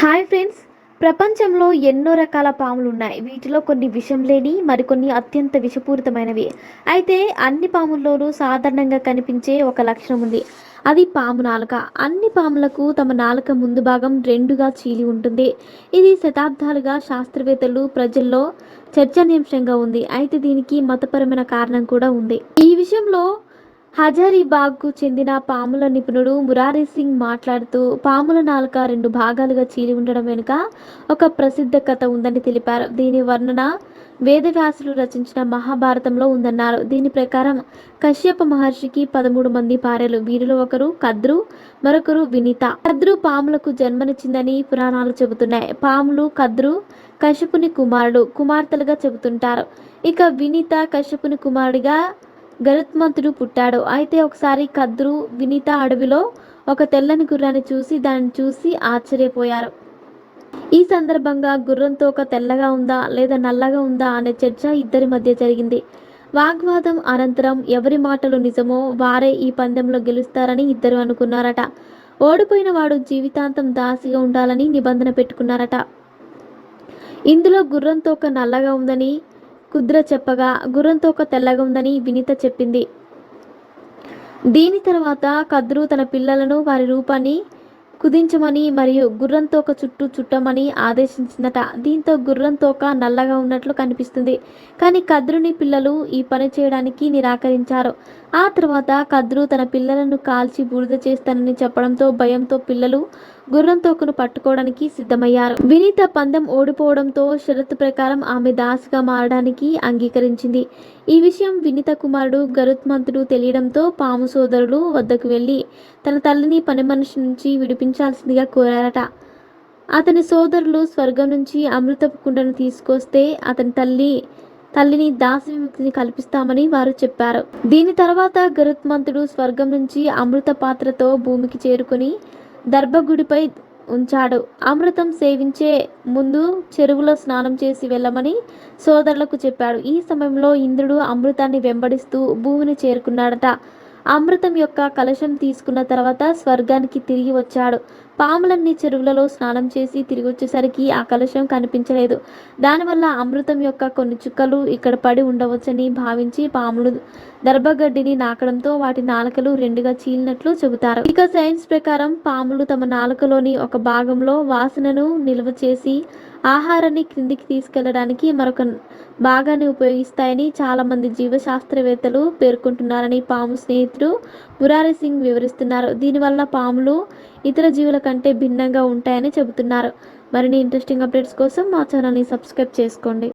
Hi friends. ప్రపంచంలో ఎన్నో రకాల పాములు ఉన్నాయి. వీటిలో కొన్ని విషం లేని మరికొన్ని అత్యంత విషపూరితమైనవి. అయితే అన్ని పాముల్లోనూ సాధారణంగా కనిపించే ఒక లక్షణం ఉంది. అది పాము నాలుక. అన్ని పాములకు తమ నాలుక ముందు భాగం రెండుగా చీలి ఉంటుంది. ఇది శతాబ్దాలుగా శాస్త్రవేత్తలు ప్రజల్లో చర్చనీయాంశంగా ఉంది. అయితే దీనికి మతపరమైన కారణం కూడా ఉంది. ఈ విషయంలో హజారీబాగ్కు చెందిన పాముల నిపుణుడు మురారీ సింగ్ మాట్లాడుతూ పాముల నాలుక రెండు భాగాలుగా చీలి ఉండడం వెనుక ఒక ప్రసిద్ధ కథ ఉందని తెలిపారు. దీని వర్ణన వేదవ్యాసులు రచించిన మహాభారతంలో ఉందన్నారు. దీని ప్రకారం కశ్యప మహర్షికి పదమూడు మంది భార్యలు. వీరిలో ఒకరు కద్రు మరొకరు వినీత. కద్రు పాములకు జన్మనిచ్చిందని పురాణాలు చెబుతున్నాయి. పాములు కద్రు కశ్యపుని కుమారుడు కుమార్తెలుగా చెబుతుంటారు. ఇక వినీత కశ్యపుని కుమారుడిగా గరుత్మంతుడు పుట్టాడు. అయితే ఒకసారి కద్రు వినీత అడవిలో ఒక తెల్లని గుర్రాన్ని చూసి దాన్ని చూసి ఆశ్చర్యపోయారు. ఈ సందర్భంగా గుర్రంతో ఒక తెల్లగా ఉందా లేదా నల్లగా ఉందా అనే చర్చ ఇద్దరి మధ్య జరిగింది. వాగ్వాదం అనంతరం ఎవరి మాటలు నిజమో వారే ఈ పందెంలో గెలుస్తారని ఇద్దరు అనుకున్నారట. ఓడిపోయిన వాడు జీవితాంతం దాసిగా ఉండాలని నిబంధన పెట్టుకున్నారట. ఇందులో గుర్రంతో ఒక నల్లగా ఉందని కుద్ర చెప్పగా గుర్రంతోక తెల్లగా ఉందని వినీత చెప్పింది. దీని తర్వాత కద్రు తన పిల్లలను వారి రూపాన్ని కుదించమని మరియు గుర్రంతోక చుట్టూ చుట్టమని ఆదేశించిందట దీంతో గుర్రంతోక నల్లగా ఉన్నట్లు కనిపిస్తుంది. కానీ కద్రుని పిల్లలు ఈ పని చేయడానికి నిరాకరించారు. ఆ తర్వాత కద్రు తన పిల్లలను కాల్చి బూడిద చేస్తానని చెప్పడంతో భయంతో పిల్లలు గుర్రం తోకను పట్టుకోవడానికి సిద్ధమయ్యారు. వినీత పందెం ఓడిపోవడంతో షరతు ప్రకారం ఆమె దాసిగా మారడానికి అంగీకరించింది. ఈ విషయం వినీత కుమారుడు గరుత్మంతుడు తెలియడంతో పాము సోదరులు వద్దకు వెళ్ళి తన తల్లిని పని మనిషి నుంచి విడిపించాల్సిందిగా కోరారట. అతని సోదరులు స్వర్గం నుంచి అమృతపు కుండను తీసుకొస్తే అతని తల్లి తల్లిని దాసి విముక్తిని కల్పిస్తామని వారు చెప్పారు. దీని తర్వాత గరుత్మంతుడు స్వర్గం నుంచి అమృత పాత్రతో భూమికి చేరుకుని దర్భగుడిపై ఉంచాడు. అమృతం సేవించే ముందు చెరువులో స్నానం చేసి వెళ్ళమని సోదరులకు చెప్పాడు. ఈ సమయంలో ఇంద్రుడు అమృతాన్ని వెంబడిస్తూ భూమిని చేరుకున్నాడట. అమృతం యొక్క కలశం తీసుకున్న తర్వాత స్వర్గానికి తిరిగి వచ్చాడు. పాములన్నీ చెరువులలో స్నానం చేసి తిరిగి వచ్చేసరికి ఆ కలశం కనిపించలేదు. దానివల్ల అమృతం యొక్క కొన్ని చుక్కలు ఇక్కడ పడి ఉండవచ్చని భావించి పాములు దర్భగడ్డిని నాకడంతో వాటి నాలుకలు రెండుగా చీలినట్లు చెబుతారు. ఇక సైన్స్ ప్రకారం పాములు తమ నాలుకలోని ఒక భాగంలో వాసనను నిల్వ చేసి ఆహారాన్ని క్రిందికి తీసుకెళ్ళడానికి మరొక భాగాన్ని ఉపయోగిస్తాయని చాలామంది జీవశాస్త్రవేత్తలు పేర్కొంటున్నారని పాము స్నేహితుడు మురారి సింగ్ వివరిస్తున్నారు. దీనివల్ల పాములు ఇతర జీవుల కంటే భిన్నంగా ఉంటాయని చెబుతున్నారు. మరిన్ని ఇంట్రెస్టింగ్ అప్డేట్స్ కోసం మా ఛానల్ని సబ్స్క్రైబ్ చేసుకోండి.